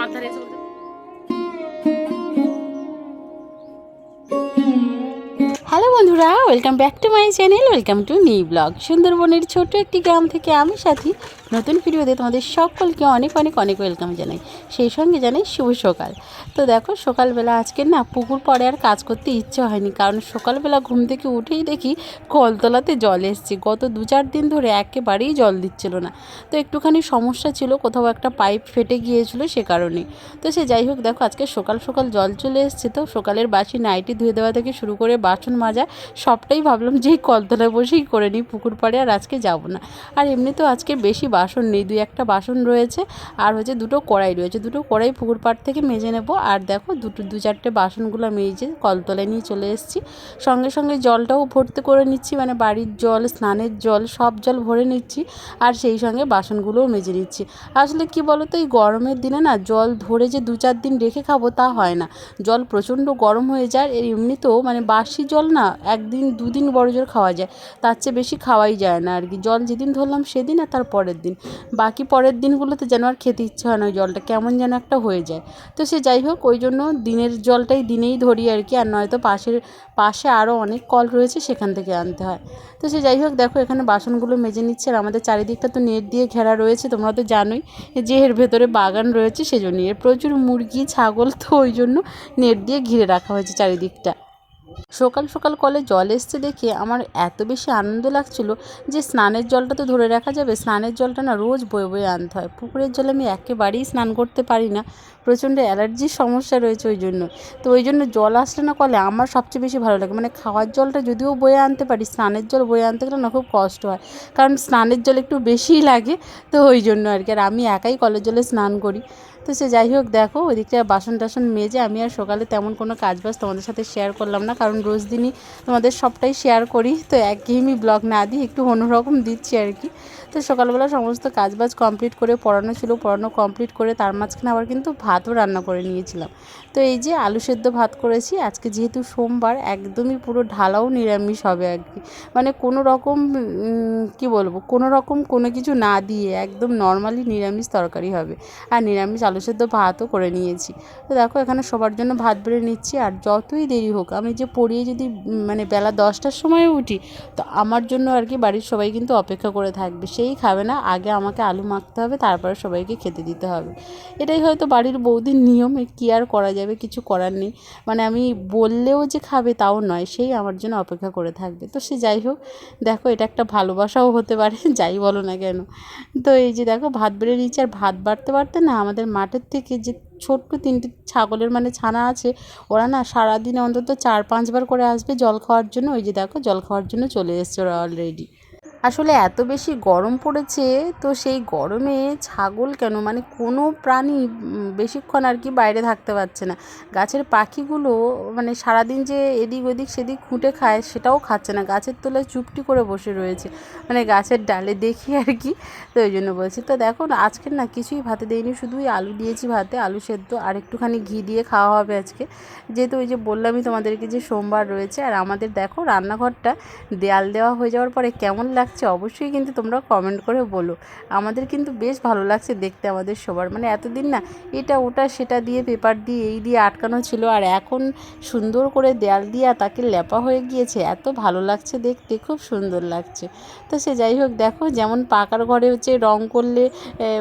মাথার এসে হ্যালো বন্ধুরা, welcome back to my channel, welcome to new blog. সুন্দরবনের ছোট একটি গ্রাম থেকে আমি সাথী। নতুন ভিডিওতে তোমাদের সকলকে অনেক অনেক অনেক ওয়েলকাম জানাই। সেই সঙ্গে জানাই শুভ সকাল। তো দেখো, সকালবেলা আজকে না পুকুর পরে আর কাজ করতে ইচ্ছে হয়নি। কারণ সকালবেলা ঘুম থেকে উঠেই দেখি কলতলাতে জল এসছে। গত দু চার দিন ধরে একেবারেই জল দিচ্ছিল না। তো একটুখানি সমস্যা ছিল, কোথাও একটা পাইপ ফেটে গিয়েছিল সে কারণে। তো সে যাই হোক, দেখো আজকে সকাল সকাল জল চলে এসছে। তো সকালের বাসি নাইটি ধুয়ে দেওয়া থেকে শুরু করে বাসন মাজা, সবটাই ভাবলাম যে এই কলতলায় বসেই করে নিই, পুকুর পাড়ে আর আজকে যাব না। আর এমনি তো আজকে বেশি বাসন নেই, দুই একটা বাসন রয়েছে আর হচ্ছে দুটো কড়াই রয়েছে। দুটো কড়াই পুকুর পাড় থেকে মেজে নেব। আর দেখো দুটো, দু চারটে বাসনগুলো মেজে কলতলায় নিয়ে চলে এসেছি। সঙ্গে সঙ্গে জলটাও ভর্তি করে নিচ্ছি মানে বাড়ির জল, স্নানের জল, সব জল ভরে নিচ্ছি আর সেই সঙ্গে বাসনগুলোও মেজে নিচ্ছি। আসলে কি বলো তো এই গরমের দিনে না জল ধরে যে দু চার দিন রেখে খাব তা হয় না। জল প্রচণ্ড গরম হয়ে যায়, এর এমনিতেও মানে বাসি জল না একদিন, দুদিন বড় জোর খাওয়া যায়। তার চেয়ে বেশি খাওয়াই যায় না আর কি। জল যেদিন ধরলাম সেদিন আর তার পরের দিন। বাকি পরের দিনগুলোতে যেন আর খেতে ইচ্ছে হয় না, ওই জলটা কেমন যেন একটা হয়ে যায়। তো সে যাই হোক, ওই জন্য দিনের জলটাই দিনেই ধরি আর কি, আর নয়তো পাশের, পাশে আরও অনেক কল রয়েছে, সেখান থেকে আনতে হয়। তো সে যাই হোক, দেখো এখানে বাসনগুলো মেজে নিচ্ছে, আর আমাদের চারিদিকটা তো নেট দিয়ে ঘেরা রয়েছে, তোমরা তো জানোই যে এর ভেতরে বাগান রয়েছে, সেজন্যই। এর প্রচুর মুরগি, ছাগল, তো ওই জন্য নেট দিয়ে ঘিরে রাখা হয়েছে চারিদিকটা। সকাল সকাল কলে জল এসছে দেখে আমার এত বেশি আনন্দ লাগছিল যে স্নানের জলটা তো ধরে রাখা যাবে। স্নানের জলটা না রোজ বয়ে বয়ে আনতে হয়। পুকুরের জলে আমি একেবারেই স্নান করতে পারি না। প্রচণ্ড অ্যালার্জির সমস্যা রয়েছে ওই জন্য। তো ওই জন্য জল আসলে না কলে আমার সবচেয়ে বেশি ভালো লাগে। মানে খাওয়ার জলটা যদিও বয়ে আনতে পারি, স্নানের জল বয়ে আনতে গেলে না খুব কষ্ট হয়। কারণ স্নানের জল একটু বেশিই লাগে তো ওই জন্য আর কি। আর আমি একাই কলের জলে স্নান করি। তো সে যাই হোক, দেখো ওইদিকটা বাসন টাসন মেজে আমি আর সকালে তেমন কোনো কাজ বাজ তোমাদের সাথে শেয়ার করলাম না, কারণ রোজ দিনই তোমাদের সবটাই শেয়ার করি। তো একঘেয়েমি ব্লগ না দিই একটু অন্যরকম দিচ্ছি আর কি। তো সকালবেলা সমস্ত কাজ বাজ কমপ্লিট করে, পড়ানো ছিল, পড়ানো কমপ্লিট করে, তার মাঝখানে আবার কিন্তু ভাতও রান্না করে নিয়েছিলাম। তো এই যে আলু সেদ্ধ ভাত করেছি, আজকে যেহেতু সোমবার, একদমই পুরো ঢালাও নিরামিষ হবে আর কি। মানে কোনো রকম কি বলব, কোনো রকম কোনো কিছু না দিয়ে একদম নর্মালি নিরামিষ তরকারি হবে। আর নিরামিষ আলু সেদ্ধ ভাতও করে নিয়েছি। তো দেখো, এখানে সবার জন্য ভাত বেড়ে নিচ্ছি, আর যতই দেরি হোক, আমি যে পড়িয়ে যদি মানে বেলা দশটার সময় উঠি, তো আমার জন্য আর কি বাড়ির সবাই কিন্তু অপেক্ষা করে থাকবে। সেই খাবে না, আগে আমাকে আলু মাখতে হবে, তারপরে সবাইকে খেতে দিতে হবে। এটাই হয়তো বাড়ির বৌদির নিয়ম কি আর করা যাবে, কিছু করার নেই। মানে আমি বললেও যে খাবে তাও নয়, সেই আমার জন্য অপেক্ষা করে থাকবে। তো সে যাই হোক, দেখো এটা একটা ভালোবাসাও হতে পারে, যাই বলো না কেন। তো এই যে দেখো, ভাত বেড়ে নিচ্ছে আর ভাত বাড়তে বাড়তে না আমাদের মাঠের থেকে যে ছোট্ট তিনটে ছাগলের মানে ছানা আছে, ওরা না সারাদিনে অন্তত চার পাঁচবার করে আসবে জল খাওয়ার জন্য। ওই যে দেখো, জল খাওয়ার জন্য চলে এসছে ওরা অলরেডি আসলে এত বেশি গরম পড়েছে, তো সেই গরমে ছাগল কেন? মানে কোনো প্রাণী বেশিক্ষণ আর কি বাইরে থাকতে পারছে না। গাছের পাখিগুলো মানে সারাদিন যে এদিক ওদিক সেদিক খুঁটে খায় সেটাও খাচ্ছে না। গাছের তলায় চুপটি করে বসে রয়েছে। মানে গাছের ডালে দেখি আর কি। তো ওই জন্য বলছি, তো দেখো না আজকে না কিছুই ভাতে দেয়নি শুধুই আলু দিয়েছি ভাতে, আলু সেদ্ধ আর একটুখানি ঘি দিয়ে খাওয়া হবে আজকে। যেহেতু ওই যে বললামই তোমাদেরকে যে সোমবার রয়েছে, আর আমাদের দেখো রান্নাঘরটা দেয়াল দেওয়া হয়ে যাওয়ার পরে কেমন লাগছে, অবশ্যই কিন্তু তোমরা কমেন্ট করে বলো। আমাদের কিন্তু বেশ ভালো লাগছে দেখতে আমাদের সবার। মানে এতদিন না, এটা ওটা সেটা দিয়ে, পেপার দিয়ে, এই দিয়ে আটকানো ছিল আর এখন সুন্দর করে দেয়াল দিয়ে তাকে লেপা হয়ে গিয়েছে। এত ভালো লাগছে দেখতে, খুব সুন্দর লাগছে। তো সে যাই হোক, দেখো যেমন পাকার ঘরে হচ্ছে রং করলে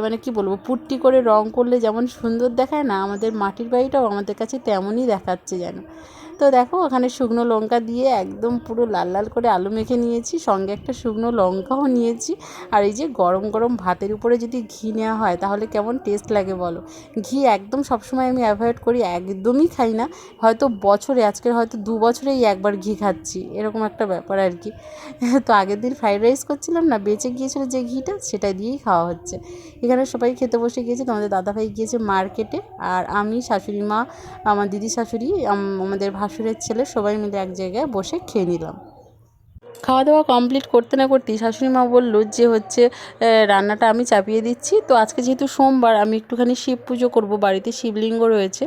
মানে কি বলব, পুট্টি করে রং করলে যেমন সুন্দর দেখায় না, আমাদের মাটির বাড়িটাও আমাদের কাছে তেমনই দেখাচ্ছে যেন। তো দেখো, ওখানে শুকনো লঙ্কা দিয়ে একদম পুরো লাল লাল করে আলু মেখে নিয়েছি, সঙ্গে একটা শুকনো লঙ্কাও নিয়েছি। আর এই যে গরম গরম ভাতের উপরে যদি ঘি নেওয়া হয়, তাহলে কেমন টেস্ট লাগে বলো? ঘি একদম সবসময় আমি অ্যাভয়েড করি, একদমই খাই না। হয়তো বছরে, আজকের হয়তো দু বছরেই একবার ঘি খাচ্ছি, এরকম একটা ব্যাপার আর কি। তো আগের দিন ফ্রাইড রাইস করছিলাম না, বেঁচে গিয়েছিল যে ঘিটা, সেটা দিয়েই খাওয়া হচ্ছে। এখানে সবাই খেতে বসে গিয়েছে, তোমাদের দাদাভাই গিয়েছে মার্কেটে, আর আমি, শাশুড়ি মা, আমার দিদি শাশুড়ি আমাদের ভাসুর ভাসুরের ছেলে সবাই মিলে এক জায়গায় বসে খেয়ে নিলাম। খাওয়া দাওয়া কমপ্লিট করতে না করতেই শাশুড়ি মা বলল যে হচ্ছে রান্নাটা আমি চাপিয়ে দিচ্ছি। তো আজকে যেহেতু সোমবার, আমি একটুখানি শিব পুজো করব। বাড়িতে শিবলিঙ্গ রয়েছে।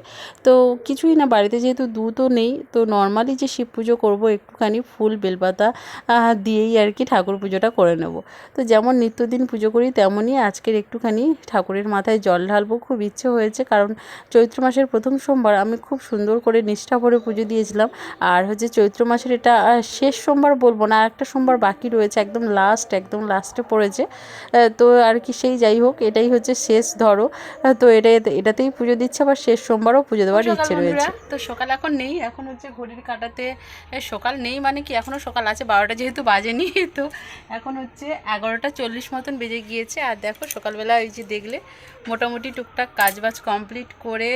তো কিছুই না, বাড়িতে যেহেতু দুধও নেই, তো নর্মালি যে শিব পুজো করব, একটুখানি ফুল, বেলপাতা দিয়েই আর কি ঠাকুর পুজোটা করে নেব। তো যেমন নিত্যদিন পুজো করি, তেমনই আজকের একটুখানি ঠাকুরের মাথায় জল ঢালবো খুব ইচ্ছে হয়েছে। কারণ চৈত্র মাসের প্রথম সোমবার আমি খুব সুন্দর করে নিষ্ঠা ভরে পুজো দিয়েছিলাম। আর হচ্ছে চৈত্র মাসের এটা শেষ সোমবার বলব না আর একটা সোমবার বাকি রয়েছে একদম লাস্ট একদম লাস্টে পড়েছে। তো আর কি সেই যাই হোক এটাই হচ্ছে শেষ ধরো। তো এটা এটাতেই পুজো দিচ্ছে আবার শেষ সোমবারও পুজো দেওয়ার ইচ্ছে রয়েছে। তো সকাল এখন নেই এখন হচ্ছে ঘড়ির কাটাতে সকাল নেই মানে কি এখনও সকাল আছে বারোটা যেহেতু বাজেনি তো এখন হচ্ছে এগারোটা চল্লিশ মতন বেজে গিয়েছে। আর দেখো সকালবেলা ওই যে দেখলে মোটামুটি টুকটাক কাজবাজ কমপ্লিট করে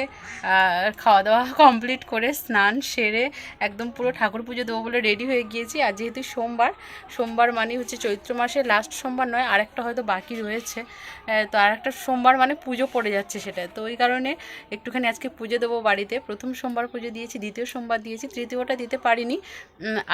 খাওয়া দাওয়া কমপ্লিট করে স্নান সেরে একদম পুরো ঠাকুর পুজো দেবো বলে রেডি হয়ে গিয়েছি। আর যেহেতু সোমবার। সোমবার মানে হচ্ছে চৈত্র মাসে লাস্ট সোমবার নয়, আরেকটা হয়তো বাকি রয়েছে। তো আরেকটা সোমবার মানে পুজো পড়ে যাচ্ছে সেটা। তো ওই কারণে একটুখানি আজকে পুজো দেবো বাড়িতে। প্রথম সোমবার পুজো দিয়েছি, দ্বিতীয় সোমবার দিয়েছি, তৃতীয়টা দিতে পারিনি।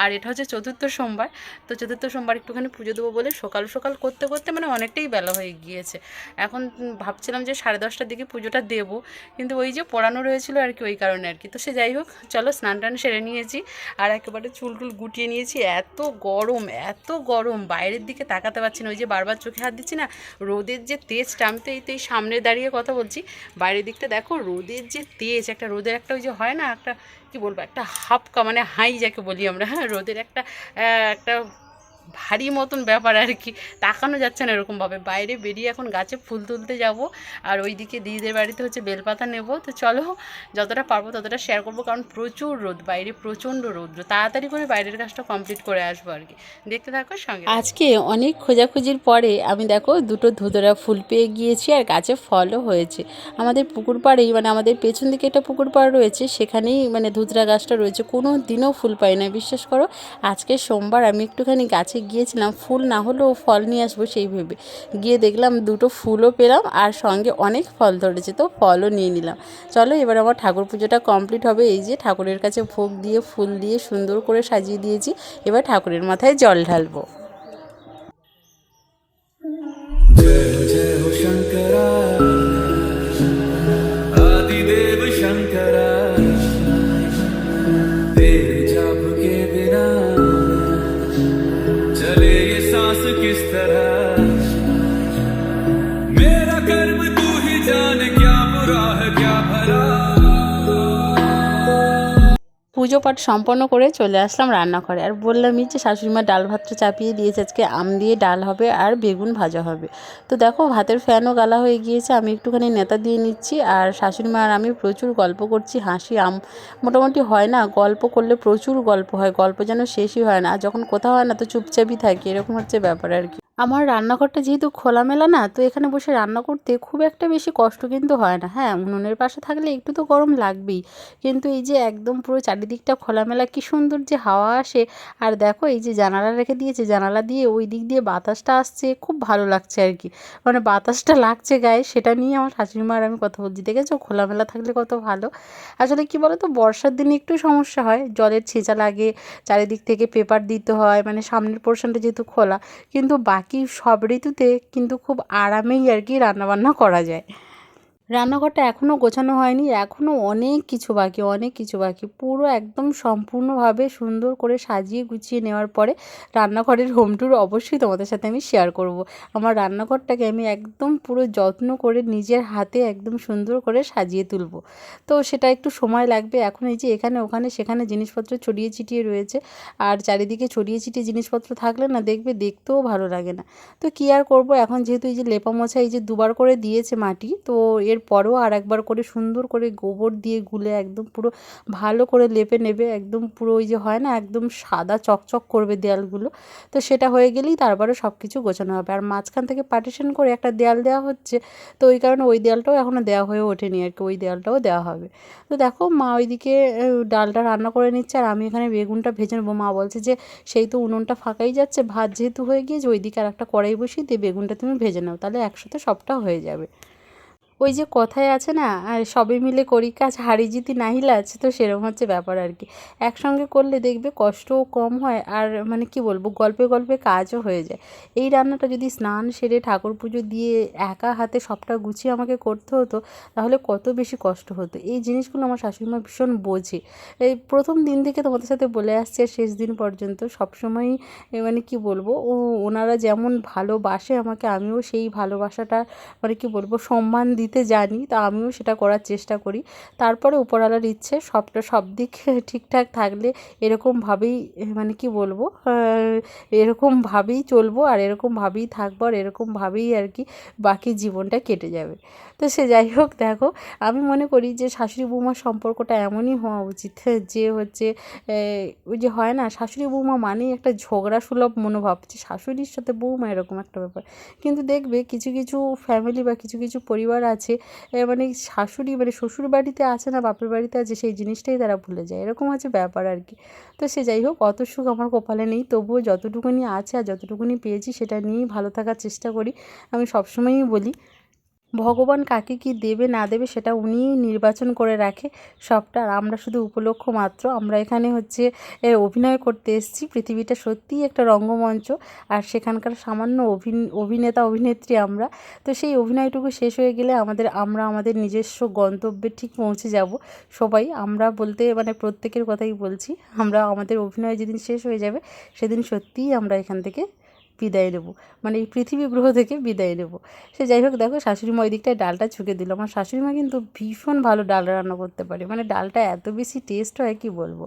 আর এটা হচ্ছে চতুর্থ সোমবার। তো চতুর্থ সোমবার একটুখানি পুজো দেবো বলে সকাল সকাল করতে করতে মানে অনেকটাই বেলা হয়ে গিয়েছে। এখন ভাবছিলাম যে সাড়ে দশটার দিকে পুজোটা দেবো, কিন্তু ওই যে পড়ানো রয়েছিল আর কি ওই কারণে আর কি। তো সে যাই হোক, চলো স্নান টান সেরে নিয়েছি। আর একেবারে চুল টুল গুটিয়ে নিয়েছি। এত গরম, এত গরম। বাইরের দিকে তাকাতে পারছি না। ওই যে বারবার চোখে হাত দিচ্ছি না, রোদের যে তেজ আমি তো এই তো এই সামনে দাঁড়িয়ে কথা বলছি। বাইরের দিকটা দেখো, রোদের যে তেজ, একটা রোদের একটা ওই যে হয় না, একটা কি বলব, একটা হাফকা মানে হাই যাকে বলি আমরা। হ্যাঁ রোদের একটা একটা ভারী মতন ব্যাপার আর কি। তাকানো যাচ্ছে না এরকমভাবে। বাইরে বেরিয়ে এখন গাছে ফুল তুলতে যাব। আর ওইদিকে দিদিদের বাড়িতে হচ্ছে বেলপাতা নেব। তো চলো, যতটা পারব ততটা শেয়ার করব। কারণ প্রচুর রোদ বাইরে, প্রচণ্ড রৌদ্র। তাড়াতাড়ি করে বাইরের কাজটা কমপ্লিট করে আসব আর কি। দেখতে থাকো, সঙ্গে আজকে অনেক খোঁজাখুঁজির পরে আমি দেখো দুটো ধুতরা ফুল পেয়ে গিয়েছি আর গাছে ফলও হয়েছে। আমাদের পুকুর পাড়েই মানে আমাদের পেছন দিকে একটা পুকুর পাড় রয়েছে, সেখানেই মানে ধুতরা গাছটা রয়েছে। কোনো দিনও ফুল পাই না, বিশ্বাস করো। আজকে সোমবার আমি একটুখানি গাছে গিয়েছিলাম, ফুল না হলেও ফল নিয়ে আসব সেই ভেবে। গিয়ে দেখলাম দুটো ফুলও পেলাম আর সঙ্গে অনেক ফল ধরেছে, তো ফলও নিয়ে নিলাম। চলো এবার আমার ঠাকুর পুজোটা কমপ্লিট হবে। এই যে ঠাকুরের কাছে ভোগ দিয়ে, ফুল দিয়ে সুন্দর করে সাজিয়ে দিয়েছি। এবার ঠাকুরের মাথায় জল ঢালবো। জয় শঙ্করা পুজো পাঠ সম্পন্ন করে চলে আসলাম রান্নাঘরে। আর বললামই যে শাশুড়িমা ডাল ভাতটা চাপিয়ে দিয়েছে, আজকে আম দিয়ে ডাল হবে আর বেগুন ভাজা হবে। তো দেখো ভাতের ফ্যানও গালা হয়ে গিয়েছে, আমি একটুখানি নেতা দিয়ে নিচ্ছি আর শাশুড়িমা আর আমি প্রচুর গল্প করছি, হাসি, আম মোটামুটি হয় না, গল্প করলে প্রচুর গল্প হয়, গল্প যেন শেষই হয় না, আর যখন কোথাও হয় না তো চুপচাপই থাকি, এরকম হচ্ছে ব্যাপার আর কি। আমার রান্নাঘরটা যেহেতু খোলামেলা না, তো এখানে বসে রান্না করতে খুব একটা বেশি কষ্ট কিন্তু হয় না। হ্যাঁ উনুনের পাশে থাকলে একটু তো গরম লাগবেই। কিন্তু এই যে একদম পুরো চারিদিকটা খোলামেলা, কি সুন্দর যে হাওয়া আসে। আর দেখো, এই যে জানালা রেখে দিয়েছে, জানালা দিয়ে ওই দিক দিয়ে বাতাসটা আসছে, খুব ভালো লাগছে আর কি। মানে বাতাসটা লাগছে গায়ে, সেটা নিয়ে আমার শাশুড়ি মা আর আমি কথা বলছি, দেখেছ? খোলামেলা থাকলে কত ভালো। আসলে কি বলো তো বর্ষার দিনে একটু সমস্যা হয়, জলের ছেঁচা লাগে, চারিদিক থেকে পেপার দিতে হয় মানে সামনের পোর্শনটা যেহেতু খোলা। কিন্তু বাকি সব ঋতুতে কিন্তু খুব আরামেই আর কি রান্নাবান্না করা যায়। রান্নাঘরটা এখনও গোছানো হয়নি, এখনও অনেক কিছু বাকি, অনেক কিছু বাকি। পুরো একদম সম্পূর্ণভাবে সুন্দর করে সাজিয়ে গুছিয়ে নেওয়ার পরে রান্নাঘরের হোম ট্যুর অবশ্যই তোমাদের সাথে আমি শেয়ার করব। আমার রান্নাঘরটাকে আমি একদম পুরো যত্ন করে নিজের হাতে একদম সুন্দর করে সাজিয়ে তুলব। তো সেটা একটু সময় লাগবে, এখন এই যে এখানে, ওখানে, সেখানে জিনিসপত্র ছড়িয়ে ছিটিয়ে রয়েছে। আর চারিদিকে ছড়িয়ে ছিটিয়ে জিনিসপত্র থাকলে না দেখবে দেখতেও ভালো লাগে না। তো কী আর করব? এখন যেহেতু এই যে লেপা মোছা এই যে দুবার করে দিয়েছে মাটি, তো এর পরেও আর একবার করে সুন্দর করে গোবর দিয়ে গুলে একদম পুরো ভালো করে লেপে নেবে, একদম পুরো ওই যে হয় না, একদম সাদা চকচক করবে দেয়ালগুলো। তো সেটা হয়ে গেলেই তারপরে সব কিছু গোছানো হবে। আর মাঝখান থেকে পার্টিশন করে একটা দেয়াল দেওয়া হচ্ছে, তো ওই কারণে ওই দেয়ালটাও এখনও দেওয়া হয়ে ওঠেনি আর কি, ওই দেয়ালটাও দেওয়া হবে। তো দেখো মা ওইদিকে ডালটা রান্না করে নিচ্ছে আর আমি এখানে বেগুনটা ভেজে নেব। মা বলছে যে সেই তো উনুনটা ফাঁকাই যাচ্ছে, ভাত যেহেতু হয়ে গিয়েছে, ওইদিকে আর একটা কড়াই বসিয়ে দিয়ে বেগুনটা তুমি ভেজে নাও, তাহলে একসাথে সবটা হয়ে যাবে। ওই যে কথায় আছে না সবে মিলে করি কাজ, হারি জিতি নাহিলাজ তো সেরকম হচ্ছে ব্যাপার আর কি। একসঙ্গে করলে দেখবে কষ্টও কম হয়, আর মানে কি বলব, গল্পে গল্পে কাজও হয়ে যায়। এই রান্নাটা যদি স্নান সেরে ঠাকুর পুজো দিয়ে একা হাতে সবটা গুছিয়ে আমাকে করতে হতো, তাহলে কত বেশি কষ্ট হতো। এই জিনিসগুলো আমার শাশুড়িমা ভীষণ বোঝে। এই প্রথম দিন থেকে তোমাদের সাথে বলে আসছে শেষ দিন পর্যন্ত সবসময়ই মানে কি বলব, ও ওনারা যেমন ভালোবাসে আমাকে, আমিও সেই ভালোবাসাটা মানে কি বলব, সম্মান দিতে জানি, তা আমিও সেটা করার চেষ্টা করি। তারপরে উপরওয়ালার ইচ্ছে, সবটা, সব দিক ঠিকঠাক থাকলে এরকমভাবেই মানে কি বলব এরকমভাবেই চলবো আর এরকমভাবেই থাকব আর এরকমভাবেই আর কি বাকি জীবনটা কেটে যাবে। তো সে যাই হোক, দেখো, আমি মনে করি যে শাশুড়ি বৌমার সম্পর্কটা এমনই হওয়া উচিত, যে হচ্ছে ওই যে হয় না, শাশুড়ি বৌমা মানেই একটা ঝগড়া সুলভ মনোভাব, যে শাশুড়ির সাথে বৌমা এরকম একটা ব্যাপার। কিন্তু দেখবে কিছু কিছু ফ্যামিলি বা কিছু কিছু পরিবার আছে এ, মানে শাশুড়ি মানে শ্বশুর বাড়িতে আছে না বাপের বাড়িতে আছে সেই জিনিসটাই তারা ভুলে যায়। এরকম আছে ব্যাপার আর কি। তো সে যাই হোক অত সুখ আমার কপালে নেই। তবুও যতটুকুনি আছে আর যতটুকুনি পেয়েছি সেটা নিয়েই ভালো থাকার চেষ্টা করি। আমি সবসময়ই বলি ভগবান কাকে কি দেবে, না দেবে সেটা উনিই নির্বাচন করে রাখে সবটা। আমরা শুধু উপলক্ষ মাত্র। আমরা এখানে হচ্ছে অভিনয় করতে এসেছি। পৃথিবীটা সত্যিই একটা রঙ্গমঞ্চ। আর সেখানকার সামান্য অভিন, অভিনেতা, অভিনেত্রী আমরা। তো সেই অভিনয়টুকু শেষ হয়ে গেলে আমাদের, আমরা আমাদের নিজস্ব গন্তব্যে ঠিক পৌঁছে যাব। সবাই, আমরা বলতে মানে প্রত্যেকের কথাই বলছি, আমরা আমাদের অভিনয় যেদিন শেষ হয়ে যাবে, সেদিন সত্যিই আমরা এখান থেকে বিদায় নেব। মানে এই পৃথিবী গ্রহ থেকে বিদায় নেব। সে যাই হোক, দেখো শাশুড়ি মা ওই দিকটায় ডালটা ছুঁকে দিল। আমার শাশুড়ি মা কিন্তু ভীষণ ভালো ডাল রান্না করতে পারে। মানে ডালটা এত বেশি টেস্ট হয়, কি বলব?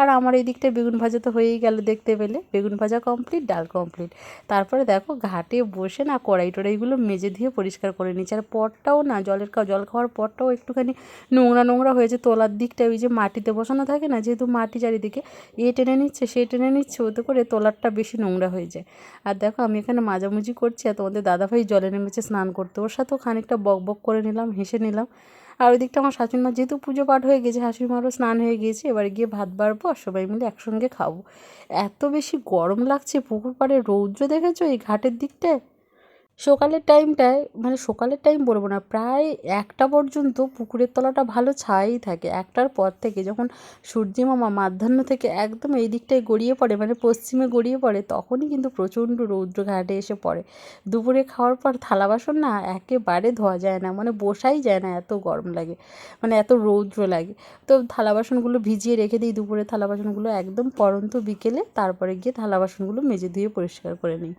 আর আমার এই দিকটায় বেগুন ভাজা তো হয়েই গেল দেখতে পেলে। বেগুন ভাজা কমপ্লিট ডাল কমপ্লিট তারপরে দেখো ঘাটে বসে না কড়াই টড়াইগুলো মেজে দিয়ে পরিষ্কার করে নিচ্ছে আর পটটাও না, জলের জল খাওয়ার পটটাও একটুখানি নোংরা নোংরা হয়েছে। তোলার দিকটা ওই যে মাটিতে বসানো থাকে না, যেহেতু মাটি চারিদিকে, এ টেনে নিচ্ছে, সে টেনে নিচ্ছে, ওতে করে তোলারটা বেশি নোংরা হয়ে যায়। আর দেখো, আমি এখানে মাঝামুঝি করছি আর তোমাদের দাদাভাই জলে নেমেছে স্নান করতে। ওর সাথেও খানিকটা বক বক করে নিলাম, হেসে নিলাম। আর ওই দিকটা আমার শাশুড়ি মা যেহেতু পুজো পাঠ হয়ে গেছে, শাশুড়ি মারও স্নান হয়ে গিয়েছে, এবার গিয়ে ভাত বাড়বো আর সবাই মিলে একসঙ্গে খাব। এত বেশি গরম লাগছে, পুকুর পাড়ে রৌদ্র দেখেছ এই ঘাটের দিকটায়? সকালের টাইমটায় মানে সকালের টাইম বলব না, প্রায় একটা পর্যন্ত পুকুরের তলাটা ভালো ছাই থাকে। একটার পর থেকে যখন সূর্যি মামা মাধ্যাহ্ন থেকে একদম এই দিকটায় গড়িয়ে পড়ে মানে পশ্চিমে গড়িয়ে পড়ে, তখনই কিন্তু প্রচণ্ড রৌদ্র ঘাটে এসে পড়ে। দুপুরে খাওয়ার পর থালা বাসন না একেবারে ধোয়া যায় না মানে বসাই যায় না, এত গরম লাগে মানে এত রৌদ্র লাগে। তো থালা বাসনগুলো ভিজিয়ে রেখে দিই দুপুরে, থালা বাসনগুলো একদম পরন্ত বিকেলে, তারপরে গিয়ে থালা বাসনগুলো মেজে ধুয়ে পরিষ্কার করে নিই।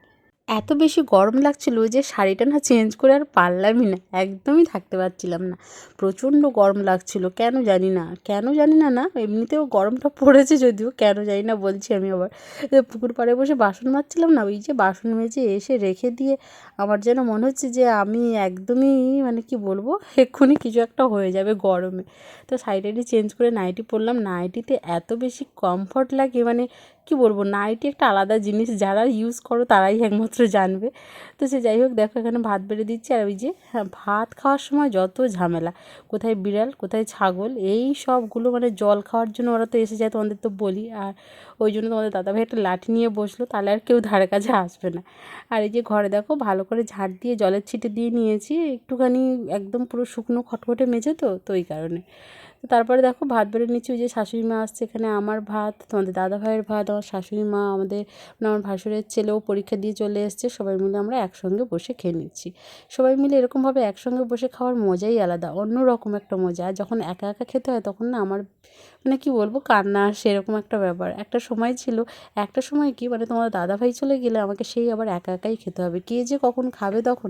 এত বেশি গরম লাগছিল যে শাড়িটা না চেঞ্জ করে আর পারলামই না একদমই থাকতে পারছিলাম না। প্রচণ্ড গরম লাগছিল, কেন জানি না, কেন জানি না না, এমনিতেও গরমটা পড়েছে যদিও, কেন জানি না বলছি আমি আবার। পুকুর পাড়ে বসে বাসন মাজছিলাম না, ওই যে বাসন মেজে এসে রেখে দিয়ে আমার যেন মনে হচ্ছে যে আমি একদমই মানে কি বলব, এক্ষুনি কিছু একটা হয়ে যাবে গরমে। তো সাইডাইটি চেঞ্জ করে নাইটি পরলাম, নাইটিতে এত বেশি কমফর্ট লাগে মানে কি বলব নাইটি একটা আলাদা জিনিস যারা ইউজ করো তারাই একমাত্র জানবে। তো সে যাই হোক দেখো এখানে ভাত বেড়ে দিচ্ছি আর ওই যে হ্যাঁ, ভাত খাওয়ার সময় যত ঝামেলা কোথায় বিড়াল কোথায় ছাগল এই সবগুলো মানে জল খাওয়ার জন্য ওরা তো এসে যায় তোমাদের তো বলি। আর ওই জন্য তোমাদের দাদাভাই একটা লাঠি নিয়ে বসল তাহলে আর কেউ ধারে কাছে আসবে না। আর এই যে ঘরে দেখো ভালো করে ঝাড় দিয়ে জলের ছিটে দিয়ে নিয়েছি একটুখানি একদম পুরো শুকনো খটখটে মেঝে তো তো ওই কারণে। তো তারপরে দেখো ভাত বেড়ে নিচ্ছি, ওই যে শাশুড়ি মা আসছে এখানে আমার ভাত, তোমাদের দাদা ভাইয়ের ভাত, আমার শাশুড়ি মা, আমাদের মানে আমার ভাসুরের ছেলেও পরীক্ষা দিয়ে চলে এসছে, সবাই মিলে আমরা একসঙ্গে বসে খেয়ে নিচ্ছি। সবাই মিলে এরকমভাবে একসঙ্গে বসে খাওয়ার মজাই আলাদা অন্য রকম একটা মজা। আর যখন একা একা খেতে হয় তখন না আমার মানে কি বলব, কান্না আসে এরকম একটা ব্যাপার। একটা সময় ছিল, একটা সময় কি মানে তোমার দাদা ভাই চলে গেলে আমাকে সেই আবার একা একাই খেতে হবে। কে যে কখন খাবে তখন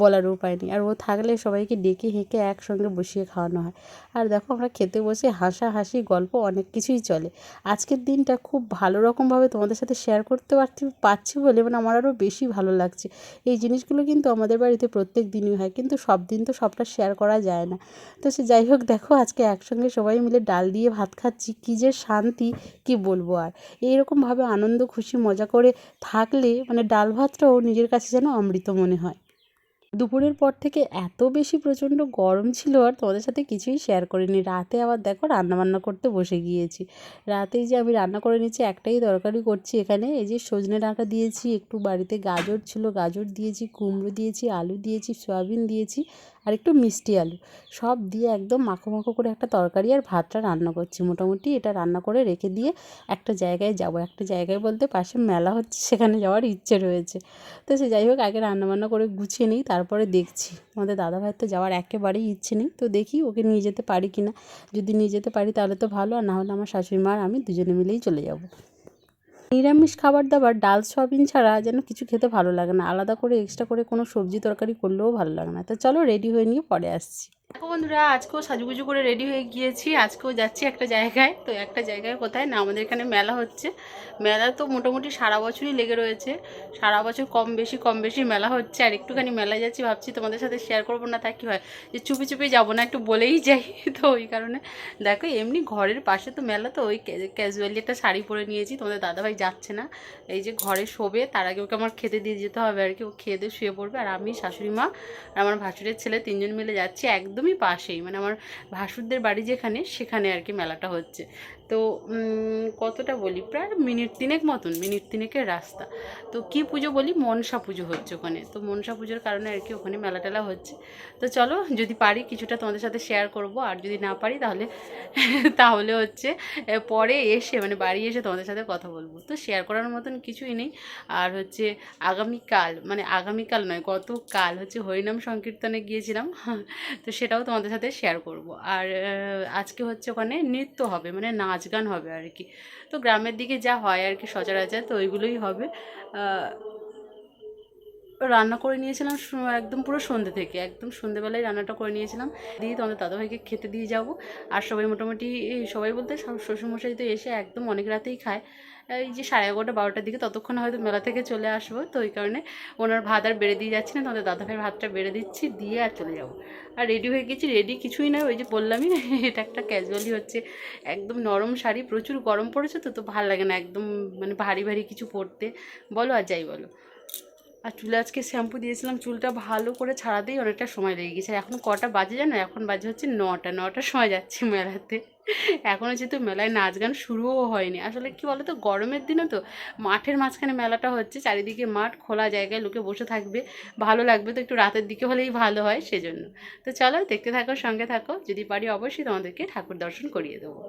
বলার উপায় নেই। আর ও থাকলে সবাইকে ডেকে হেঁকে একসঙ্গে বসিয়ে খাওয়ানো হয়। আর দেখো আমরা খেতে বসে হাসাহাসি গল্প অনেক কিছুই চলে। আজকের দিনটা খুব ভালো রকমভাবে তোমাদের সাথে শেয়ার করতে পারছি পারছি বলে মানে আমার আরও বেশি ভালো লাগছে। এই জিনিসগুলো কিন্তু আমাদের বাড়িতে প্রত্যেক দিনই হয়, কিন্তু সব দিন তো সবটা শেয়ার করা যায় না। তো সে যাই হোক, দেখো আজকে একসঙ্গে সবাই মিলে ডাল দিয়ে ভাত খাচ্ছি, কী যে শান্তি, কি বলব আর। এইরকমভাবে আনন্দ, খুশি, মজা করে থাকলে মানে ডাল ভাতটাও নিজের কাছে যেন অমৃত মনে হয়। দুপুরের পর থেকে এত বেশি প্রচণ্ড গরম ছিল আর তোমাদের সাথে কিছুই শেয়ার করিনি। রাতে আবার দেখো রান্নাবান্না করতে বসে গিয়েছি। রাতেই যে আমি রান্না করে নিচ্ছি একটাই তরকারি করছি এখানে। এই যে সজনে ডাঁটা দিয়েছি, একটু বাড়িতে গাজর ছিল, গাজর দিয়েছি, কুমড়ো দিয়েছি, আলু দিয়েছি, সয়াবিন দিয়েছি। আর একটু মিষ্টি আলু। সব দিয়ে একদম মাখো মাখো করে একটা তরকারি আর ভাতটা রান্না করছি। মোটামুটি এটা রান্না করে রেখে দিয়ে একটা জায়গায় যাব। একটা জায়গায় বলতে পাশে মেলা হচ্ছে, সেখানে যাওয়ার ইচ্ছে রয়েছে। তো সে যাই হোক, আগে রান্নাবান্না করে গুছিয়ে নিই, তারপরে দেখছি। আমাদের দাদাভাইয়ের তো যাওয়ার একেবারেই ইচ্ছে নেই। তো দেখি ওকে নিয়ে যেতে পারি কি না যদি নিয়ে যেতে পারি তাহলে তো ভালো, আর না হলে আমার শাশুড়ি মা আর আমি দুজনে মিলেই চলে যাব। নিরামিষ খাবার দাবার, ডাল, সয়াবিন ছাড়া যেন কিছু খেতে ভালো লাগে না। আলাদা করে এক্সট্রা করে কোনো সবজি তরকারি করলেও ভালো লাগে না। তো চলো রেডি হয়ে নিয়ে পরে আসছি। বন্ধুরা, আজকেও সাজুগুজু করে রেডি হয়ে গিয়েছি। আজকেও যাচ্ছি একটা জায়গায়। তো একটা জায়গায় কোথায়? না, আমাদের এখানে মেলা হচ্ছে। মেলা তো মোটামুটি সারা বছরই লেগে রয়েছে। সারা বছর কম বেশি কম বেশি মেলা হচ্ছে। আর একটুখানি মেলায় যাচ্ছি, ভাবছি তোমাদের সাথে শেয়ার করব না, তা কি হয়? যে চুপি চুপি যাব না, একটু বলেই যাই। তো ওই কারণে দেখো, এমনি ঘরের পাশে তো মেলা, তো ওই ক্যাজুয়ালি একটা শাড়ি পরে নিয়েছি। তোমাদের দাদাভাই যাচ্ছে না। এই যে ঘরে শোবে, তার আগে ওকে আমার খেতে দিয়ে যেতে হবে। আর কি, ও খেয়ে দিয়ে শুয়ে পড়বে। আর আমি, শাশুড়ি মা আর আমার ভাসুরের ছেলে তিনজন মিলে যাচ্ছি। একদমই পাশেই। মানে আমার ভাসুরদের বাড়ি যেখানে, সেখানে আর কি মেলাটা হচ্ছে। তো কতটা বলি? প্রায় মিনিট তিনেক মতন, মিনিট তিনেকের রাস্তা। তো কি পুজো বলি? মনসা পুজো হচ্ছে ওখানে। তো মনসা পুজোর কারণে আর কি ওখানে মেলা টেলা হচ্ছে। তো চলো, যদি পারি কিছুটা তোমাদের সাথে শেয়ার করব। আর যদি না পারি, তাহলে তাহলে হচ্ছে পরে এসে মানে বাড়ি এসে তোমাদের সাথে কথা বলব। তো শেয়ার করার মতন কিছুই নেই। আর হচ্ছে, আগামীকাল মানে আগামীকাল নয়, গতকাল হচ্ছে হরিনাম সংকীর্তনে গিয়েছিলাম। তো সেটাও তোমাদের সাথে শেয়ার করব। আর আজকে হচ্ছে ওখানে নৃত্য হবে মানে নাচ গান হবে আর কি। তো গ্রামের দিকে যা হয় আর কি সচরাচর, তো ওইগুলোই হবে। রান্না করে নিয়েছিলাম একদম পুরো সন্ধ্যে থেকে, একদম সন্ধ্যেবেলায় রান্নাটা করে নিয়েছিলাম। দিয়ে তোমাদের দাদাভাইকে খেতে দিয়ে যাব। আর সবাই মোটামুটি, সবাই বলতে শ্বশুরমশাই তো এসে একদম অনেক রাতেই খায়। এই যে সাড়ে এগারোটা, বারোটার দিকে ততক্ষণ হয়তো মেলা থেকে চলে আসব, তো ওই কারণে ওনার ভাত আর বেড়ে দিয়ে যাচ্ছি না, তোমাদের দাদাভাইয়ের ভাতটা বেড়ে দিচ্ছি, দিয়ে আর চলে যাব। আর রেডি হয়ে গেছি রেডি কিছুই না, ওই যে বললামই এটা একটা ক্যাজুয়ালি হচ্ছে, একদম নরম শাড়ি, প্রচুর গরম পড়েছে তো তো ভালো লাগে না একদম মানে ভারী ভারী কিছু পরতে। বলো আর যাই বলো। আর চুলে আজকে শ্যাম্পু দিয়েছিলাম, চুলটা ভালো করে ছাড়াতেই অনেকটা সময় লেগে গেছে। এখন কটা বাজে জানো? এখন বাজে হচ্ছে নটা। নটার সময় যাচ্ছি মেলাতে। এখনও যেহেতু মেলায় নাচ গান শুরুও হয়নি। আসলে কি বলো তো গরমের দিনে তো মাঠের মাঝখানে মেলাটা হচ্ছে, চারিদিকে মাঠ, খোলা জায়গায় লোকে বসে থাকবে। ভালো লাগবে তো একটু রাতের দিকে হলেই ভালো হয় সেজন্য। তো চলো দেখতে থাকো, সঙ্গে থাকো। যদি পারি অবশ্যই তোমাদেরকে ঠাকুর দর্শন করিয়ে দেবো।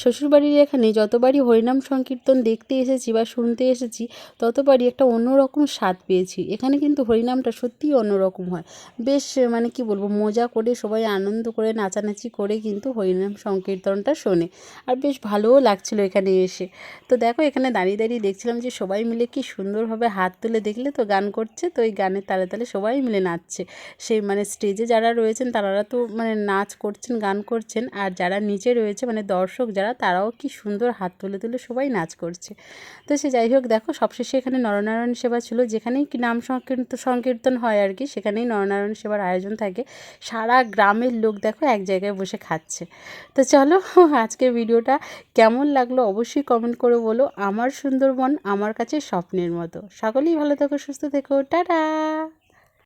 শ্বশুরবাড়ির এখানে যতবারই হরিনাম সংকীর্তন দেখতে এসেছি বা শুনতে এসেছি, ততবারই একটা অন্যরকম স্বাদ পেয়েছি। এখানে কিন্তু হরিনামটা সত্যিই অন্যরকম হয়। বেশ মানে কি বলব, মজা করে, সবাই আনন্দ করে, নাচানাচি করে কিন্তু হরিনাম সংকীর্তনটা শোনে। আর বেশ ভালোও লাগছিল এখানে এসে। তো দেখো, এখানে দাঁড়িয়ে দাঁড়িয়ে দেখছিলাম যে সবাই মিলে কি সুন্দরভাবে হাত তুলে দেখলে তো গান করছে, তো ওই গানের তালে তালে সবাই মিলে নাচছে। সেই মানে স্টেজে যারা রয়েছেন তারা তো মানে নাচ করছেন, গান করছেন, আর যারা নিচে রয়েছে মানে দর্শক যারা তারাও কি সুন্দর হাত তুলে তুলে সবাই নাচ করছে। তো সে যাই হোক, দেখো সবশেষে এখানে নরনারায়ণ সেবা ছিল, যেখানেই কি নাম সংকীর্তন সংকীর্তন হয় আর কি, সেখানেই নরনারায়ণ সেবার আয়োজন থাকে। সারা গ্রামের লোক দেখো এক জায়গায় বসে খাচ্ছে। তো চলো, আজকের ভিডিওটা কেমন লাগল অবশ্যই কমেন্ট করে বলো, আমার সুন্দরবন আমার কাছে স্বপ্নের মতো। সকলেই ভালো থেকো, সুস্থ থেকো, টাটা!